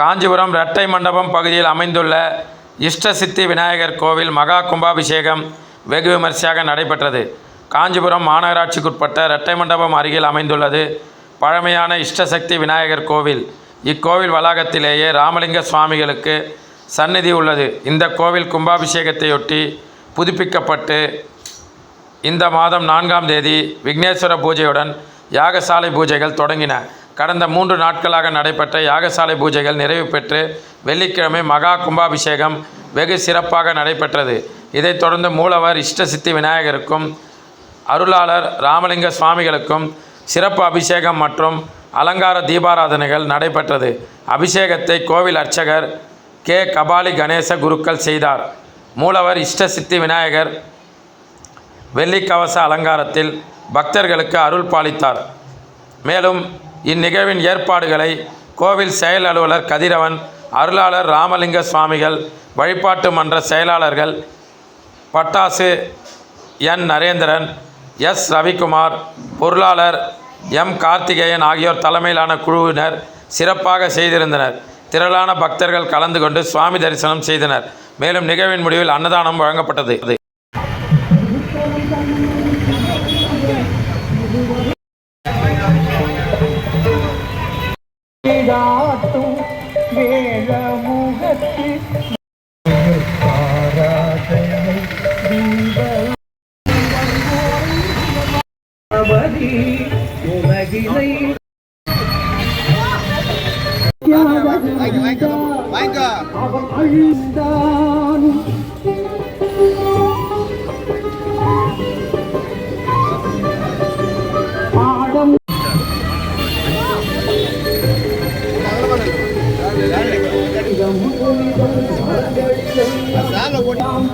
காஞ்சிபுரம் இரட்டை மண்டபம் பகுதியில் அமைந்துள்ள இஷ்டசித்தி விநாயகர் கோவில் மகா கும்பாபிஷேகம் வெகு விமர்சையாக நடைபெற்றது. காஞ்சிபுரம் மாநகராட்சிக்குட்பட்ட இரட்டை மண்டபம் அருகில் அமைந்துள்ளது பழமையான இஷ்டசக்தி விநாயகர் கோவில். இக்கோவில் வளாகத்திலேயே ராமலிங்க சுவாமிகளுக்கு சந்நிதி உள்ளது. இந்த கோவில் கும்பாபிஷேகத்தையொட்டி புதுப்பிக்கப்பட்டு இந்த மாதம் நான்காம் தேதி விக்னேஸ்வர பூஜையுடன் யாகசாலை பூஜைகள் தொடங்கின. கடந்த மூன்று நாட்களாக நடைபெற்ற யாகசாலை பூஜைகள் நிறைவு பெற்று வெள்ளிக்கிழமை மகா கும்பாபிஷேகம் வெகு சிறப்பாக நடைபெற்றது. இதைத் தொடர்ந்து மூலவர் இஷ்டசித்தி விநாயகருக்கும் அருளாளர் ராமலிங்க சுவாமிகளுக்கும் சிறப்பு அபிஷேகம் மற்றும் அலங்கார தீபாராதனைகள் நடைபெற்றது. அபிஷேகத்தை கோவில் அர்ச்சகர் கே. கபாலி கணேச குருக்கள் செய்தார். மூலவர் இஷ்டசித்தி விநாயகர் வெள்ளிக்கவச அலங்காரத்தில் பக்தர்களுக்கு அருள் பாலித்தார். மேலும் இந்நிகழ்வின் ஏற்பாடுகளை கோவில் செயல் அலுவலர் கதிரவன் அருளாளர் ராமலிங்க சுவாமிகள் வழிபாட்டு மன்ற செயலாளர்கள் பட்டாசு என் நரேந்திரன் எஸ் ரவிக்குமார் பொருளாளர் எம் கார்த்திகேயன் ஆகியோர் தலைமையிலான குழுவினர் சிறப்பாக செய்திருந்தனர். திரளான பக்தர்கள் கலந்து கொண்டு சுவாமி தரிசனம் செய்தனர். மேலும் நிகழ்வின் முடிவில் அன்னதானம் வழங்கப்பட்டது. காட்டும் வேதமுகத்து பாராதனை தீபதி உலகினை அவன் அழிந்தான்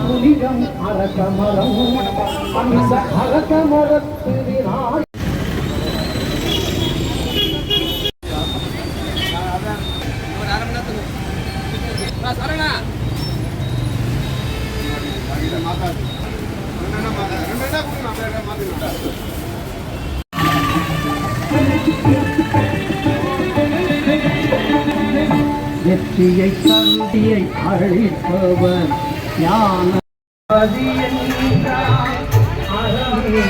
புலிடம் அரசமரம் அந்த அரசமரத்தினால் வெற்றியை தந்தியை அழிப்பவர் ஞான அறமே